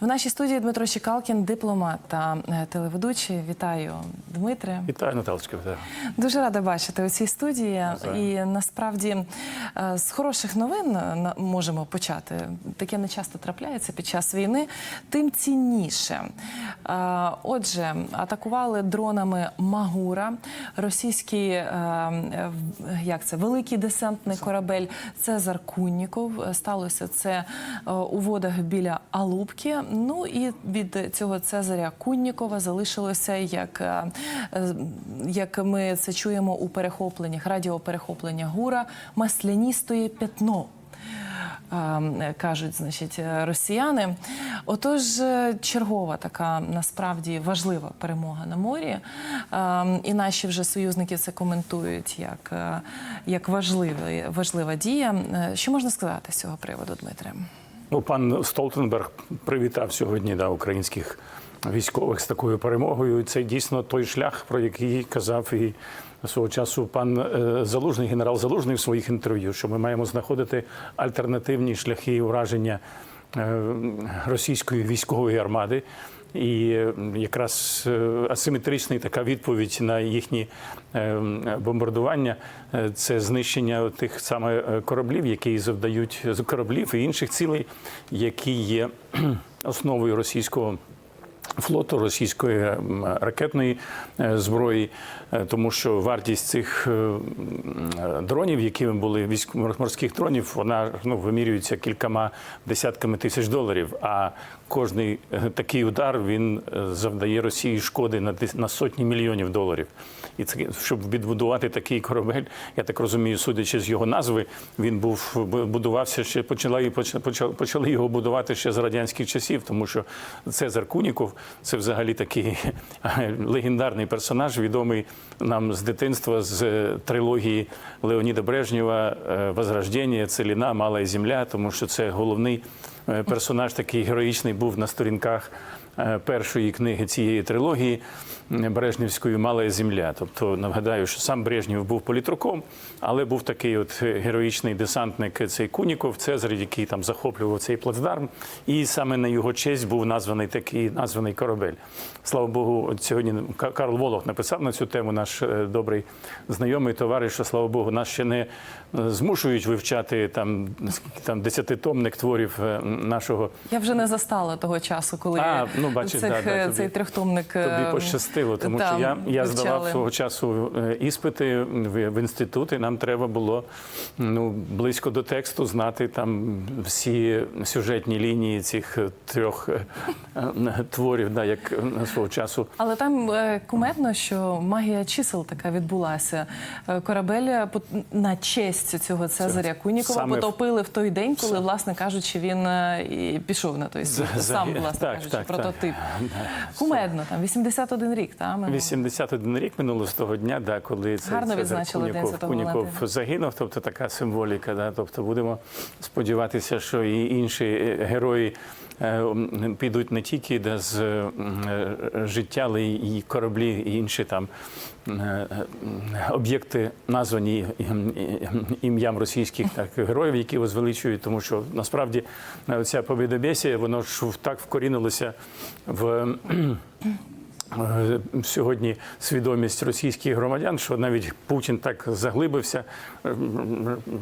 В нашій студії Дмитро Чекалкін, дипломат та е, телеведучий. Вітаю, Дмитре. Вітаю, Наталочка. Вітаю. Дуже рада бачити у цій студії. І насправді е, з хороших новин е, можемо почати. Таке не часто трапляється під час війни, тим цінніше. Отже, атакували дронами Магура, російський як це великий десантний корабель Цезар Кунніков. Сталося це у водах біля Алубки. Ну і від цього Цезаря Куннікова залишилося як, е, як ми це чуємо у перехопленнях, радіоперехоплення гура, масляністої пятно. е, Кажуть, значить, росіяни. Отож, е, чергова така насправді важлива перемога на морі. І наші вже союзники це коментують як, як важливий, важлива дія. Що можна сказати з цього приводу, Дмитре? Ну, пан Столтенберг привітав сьогодні да, українських військових з такою перемогою. Це дійсно той шлях, про який казав і свого часу пан е, Залужний, генерал Залужний в своїх інтерв'ю, що ми маємо знаходити альтернативні шляхи ураження російської військової армади. І е, якраз е, асиметрична така відповідь на їхні е, бомбардування е, це знищення тих саме е, кораблів, які завдають з кораблів і інших цілей, які є основою російського. Флоту російської ракетної е, зброї, е, тому що вартість цих е, дронів, які були морських дронів, вона ну, вимірюється кількома десятками тисяч доларів. А кожний такий удар він завдає Росії шкоди на на сотні мільйонів доларів. І це щоб відбудувати такий корабель, я так розумію, судячи з його назви, він був будувався ще почали, почали його будувати ще з радянських часів, тому що Цезар Куніков це взагалі такий легендарний персонаж, відомий нам з дитинства з е, трилогії Леоніда Брежнєва е, Возрождення, Целіна, Мала земля, тому що це головний е, персонаж, такий героїчний був на сторінках е, першої книги цієї трилогії е, Брежнівської Мала земля. Тобто нагадаю, що сам Брежнєв був політруком, але був такий от е, героїчний десантник цей Куніков, Цезар, який там захоплював цей плацдарм, і саме на його честь був названий такий названий корабель. Слава Богу, от сьогодні Ка- Карл Волох написав на цю тему наш е, добрий знайомий товариш, що слава Богу, нас ще не е, змушують вивчати там там десятитомник творів е, нашого Я вже не застала того часу, коли А, ну, бачиш, цих, да, да, е, тобі- цей трьохтомник Тобі е, пощастило, тому там що я, я здавав свого часу е, іспити в, в інститут, і нам треба було ну, близько до тексту знати там всі сюжетні лінії цих трьох творів, да, як свого часу. Але там кумедно, що магія чисел така відбулася. Корабель на честь цього Цезаря Кунікова саме потопили в той день, коли, власне кажучи, він і пішов на той світ. Сам, власне так, кажучи, так, так. Прототип. Кумедно, там 81 рік, та, минуло. 81 рік минуло з того дня, да, коли це, Гарно це Куніков, Куніков загинув, тобто така символіка. Да, тобто будемо сподіватися, що і інші е, герої підуть не тільки де з е, життя, але й кораблі, і інші там е, е, об'єкти названі ім- ім- ім'ям російських так, героїв, які возвеличують, тому що насправді е, ця побідобєсія, воно ж так вкорінилося в. Е, Сьогодні свідомість російських громадян, що навіть Путін так заглибився, е,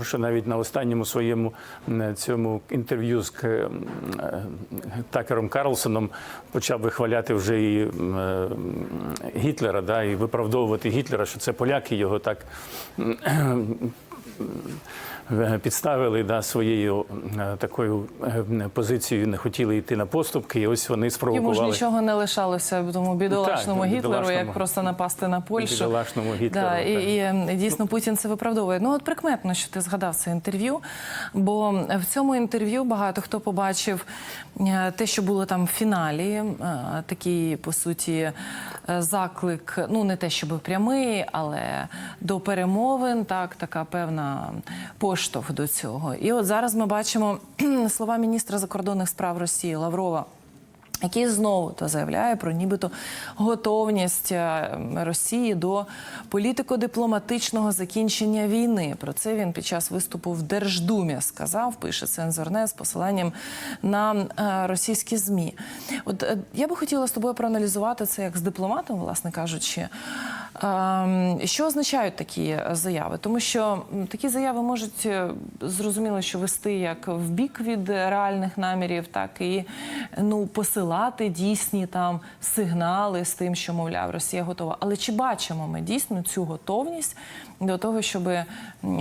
що навіть на останньому своєму цьому інтерв'ю з е, Такером Карлсоном почав вихваляти вже і Гітлера, да, і виправдовувати Гітлера, що це поляки його так підставили да, своєю е, такою е, позицією, не хотіли йти на поступки, і ось вони Йому ж нічого не лишалося тому бідолашному Так, Гітлеру, як просто напасти на Польщу. Бідолашному Гітлеру, Да, і, так. і е, дійсно Путін це виправдовує. Ну от прикметно, що ти згадав це інтерв'ю, бо в цьому інтерв'ю багато хто побачив е, те, що було там в фіналі, е, такий по суті е, заклик, ну не те, щоб прямий, але до перемовин, так така певна поштовх до цього. І от зараз ми бачимо слова міністра закордонних справ Росії Лаврова. який знову то заявляє про нібито готовність е, Росії до політико-дипломатичного закінчення війни. Про це він під час виступу в Держдумі сказав. Пише цензорне з посиланням на е, російські змі. От е, я би хотіла з тобою проаналізувати це як з дипломатом, власне кажучи. Ем, Що означають такі заяви? Тому що такі заяви можуть е, зрозуміло, що вести як в бік від реальних намірів, так і ну посилати дійсні там сигнали з тим, що мовляв Росія готова. Але чи бачимо ми дійсно цю готовність до того, щоб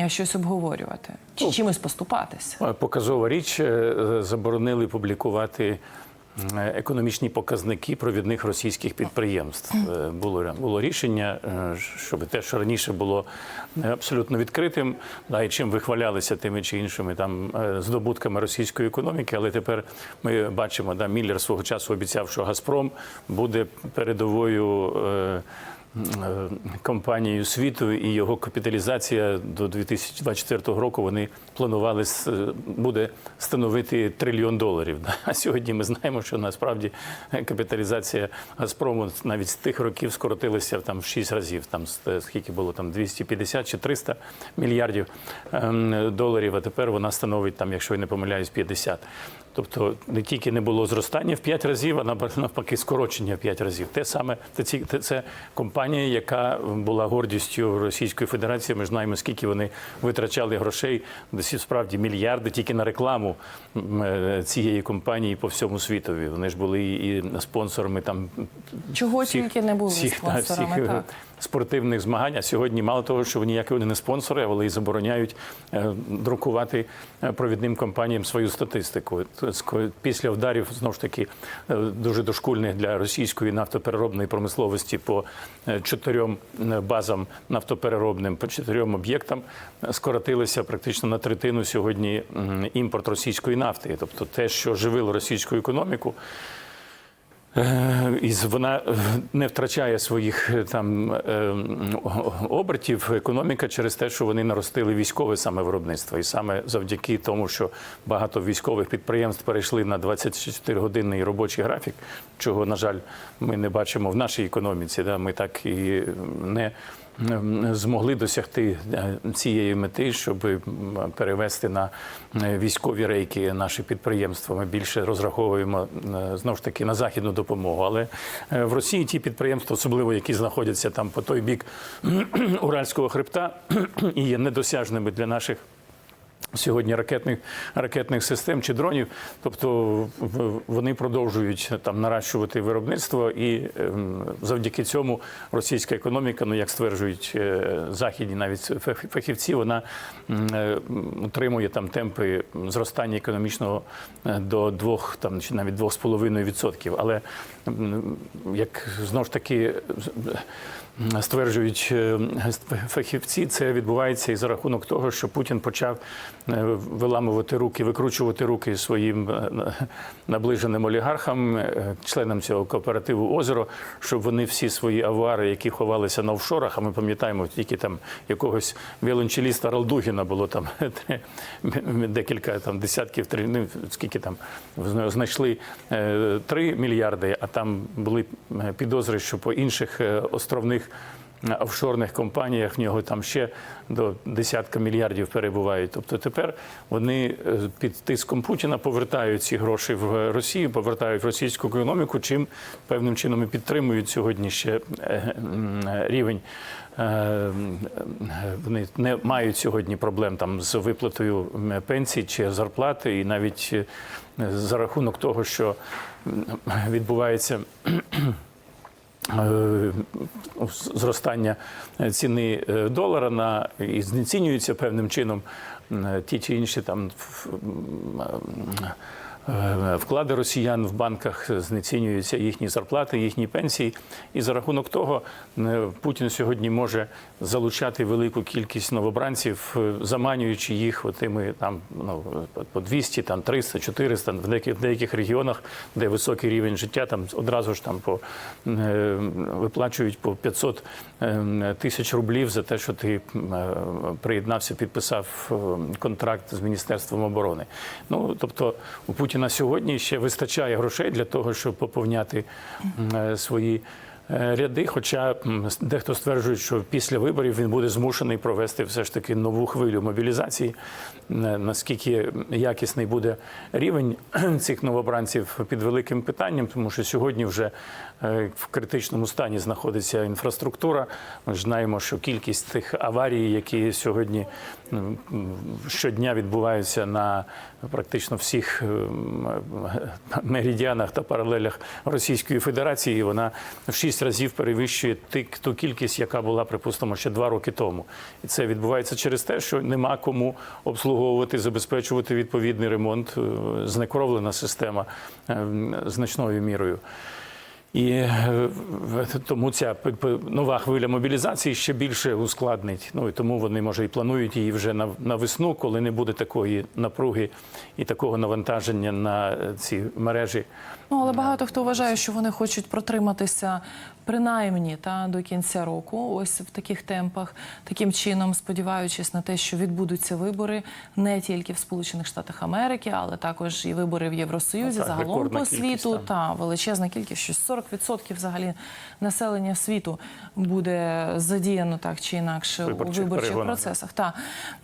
щось обговорювати, чи чимось поступатися? Показова річ е, заборонили публікувати економічні показники провідних російських підприємств. Е, Було було рішення, е, щоб те, що раніше було е, абсолютно відкритим, да, і чим вихвалялися тими чи іншими там е, здобутками російської економіки. Але тепер ми бачимо, да, Міллер свого часу обіцяв, що Газпром буде передовою. Е, е, компанією світу і його капіталізація до 2024 року вони планували буде становити трильйон доларів. А сьогодні ми знаємо, що насправді капіталізація Газпрому навіть з тих років скоротилася там в 6 разів. Там скільки було там 250 чи 300 мільярдів ем, доларів. А тепер вона становить там, якщо я не помиляюсь, 50. Тобто не тільки не було зростання в 5 разів, а навпаки скорочення в 5 разів. Те саме це, це компанія, яка була гордістю Російської Федерації. Ми ж знаємо, скільки вони витрачали грошей, десь справді мільярди тільки на рекламу е, цієї компанії по всьому світові. Вони ж були і спонсорами там Чого тільки не були всіх, та, спонсорами, всіх, е, так. Спортивних змагань. А сьогодні мало того, що вони ніякі вони не спонсори, але й забороняють е, друкувати е, провідним компаніям свою статистику. Ско- Після вдарів знову ж таки е, дуже дошкульних для російської нафтопереробної промисловості по е, чотирьом е, базам нафтопереробним, по чотирьом об'єктам е, скоротилися практично на третину сьогодні імпорт російської нафти. Тобто те, що живило російську економіку. Е, І вона е, не втрачає своїх е, там обертів економіка через те, що вони наростили військове саме виробництво, і саме завдяки тому, що багато військових підприємств перейшли на 24-годинний робочий графік, чого на жаль ми не бачимо в нашій економіці. Да, ми так і не змогли досягти е, цієї мети, щоб перевести на е, військові рейки наші підприємства. Ми більше розраховуємо е, знову ж таки на західну допомогу. Але в Росії ті підприємства, особливо які знаходяться там по той бік Уральського хребта, і є недосяжними для наших. Сьогодні ракетних ракетних систем чи дронів, тобто вони продовжують там наращувати виробництво, і ем, завдяки цьому російська економіка, ну як стверджують е, західні навіть фахівці, вона м, е, там темпи зростання економічного е, до двох там чи навіть двох з половиною відсотків. Але як знову ж таки стверджують е, фахівці, це відбувається і за рахунок того, що Путін почав е, виламувати руки, викручувати руки своїм е, наближеним олігархам, членам цього кооперативу озеро, щоб вони всі свої авари, які ховалися на офшорах, а ми пам'ятаємо, тільки там якогось віолончеліста Ралдугіна було там декілька там десятків, три, ну, скільки там знайшли е, 3 мільярди, а там були підозри, що по інших островних е, офшорних компаніях в нього там ще до десятка мільярдів перебувають. Тобто тепер вони е, під тиском Путіна повертають ці гроші в Росію, повертають в російську економіку, чим певним чином і підтримують сьогодні ще е, рівень. Вони не мають сьогодні проблем там з виплатою пенсій чи зарплати, і навіть за рахунок того, що відбувається зростання ціни е, долара на і знецінюються певним чином ті чи інші там в. е, вклади росіян в банках знецінюються їхні зарплати, їхні пенсії. І за рахунок того е, Путін сьогодні може залучати велику кількість новобранців, е, заманюючи їх тими там ну по 200, там 300, 400, в деяких, в деяких регіонах, де високий рівень життя, там одразу ж там по е, виплачують по 500 е, тисяч рублів за те, що ти е, приєднався, підписав е, контракт з міністерством оборони. Ну тобто у Путіна Путіна сьогодні ще вистачає грошей для того, щоб поповняти е, свої е, ряди. Хоча дехто стверджує, що після виборів він буде змушений провести все ж таки нову хвилю мобілізації. Е, Наскільки якісний буде рівень цих новобранців під великим питанням, тому що сьогодні вже е, в критичному стані знаходиться інфраструктура. Ми ж знаємо, що кількість тих аварій, які сьогодні м, щодня відбуваються на практично всіх ем, меридіанах та паралелях Російської Федерації, вона в шість разів перевищує ту кількість, яка була, припустимо, ще два роки тому. І це відбувається через те, що нема кому обслуговувати, забезпечувати відповідний ремонт, е, знекровлена система е, значною мірою. І е, тому ця нова хвиля мобілізації ще більше ускладнить. Ну і тому вони може і планують її вже на, на весну, коли не буде такої напруги і такого навантаження на е, ці мережі. Ну, але багато хто вважає, що вони хочуть протриматися принаймні та до кінця року, ось в таких темпах, таким чином, сподіваючись на те, що відбудуться вибори не тільки в Сполучених Штатах Америки, але також і вибори в Євросоюзі, Ну, так, загалом по світу. так. Та величезна кількість, щось 40% взагалі населення світу буде задіяно так чи інакше Виборчих у виборчих перегонах, процесах. Та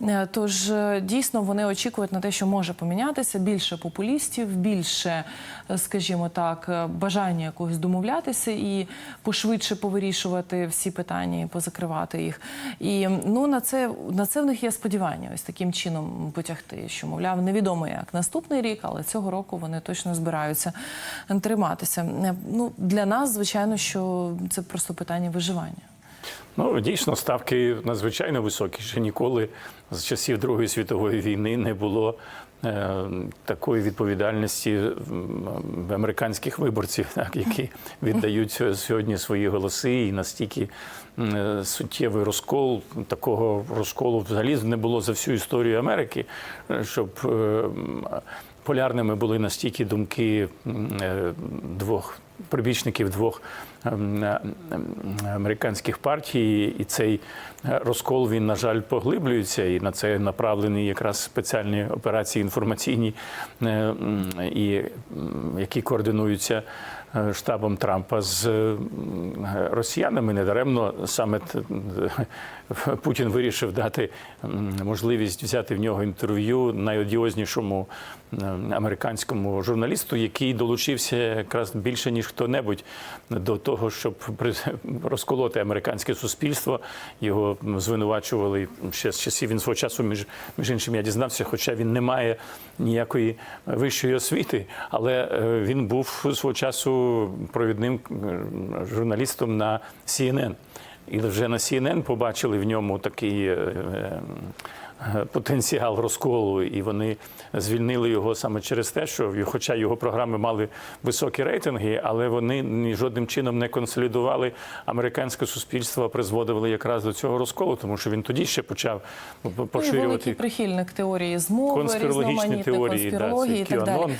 Е, тож е, дійсно вони очікують на те, що може помінятися більше популістів, більше, е, скажімо так, бажання якогось домовлятися і пошвидше повирішувати всі питання і позакривати їх. І ну на це на це в них є сподівання, ось таким чином потягти. Що мовляв, невідомо як наступний рік, але цього року вони точно збираються триматися. Ну для нас, звичайно, що це просто питання виживання. Ну, дійсно, ставки надзвичайно високі. Ще ніколи з часів Другої світової війни не було е, такої відповідальності м, американських виборців, так, які віддають сьогодні свої голоси, і настільки е, суттєвий розкол. Такого розколу взагалі не було за всю історію Америки, е, щоб е, полярними були настільки думки е, двох прибічників двох ем, е, ем, американських партій, і цей е, розкол він, на жаль, поглиблюється, і на це направлені якраз спеціальні операції інформаційні, е, і які координуються штабом Трампа з м, росіянами. Недаремно саме Путін вирішив дати можливість взяти в нього інтерв'ю найодіознішому американському журналісту, який долучився якраз більше ніж хто-небудь до того, щоб розколоти американське суспільство. Його звинувачували ще з часів він свого часу. Між, між іншим я дізнався, хоча він не має ніякої вищої освіти, але е, він був свого часу провідним е, журналістом на CNN. І вже на CNN побачили в ньому такий е, е, потенціал розколу, і вони звільнили його саме через те, що хоча його програми мали високі рейтинги, але вони ні жодним чином не консолідували американське суспільство, призводили якраз до цього розколу, тому що він тоді ще почав Ну, і великий поширювати прихильник теорії змови, конспірологічні теорії, да, конспірології це і так далі.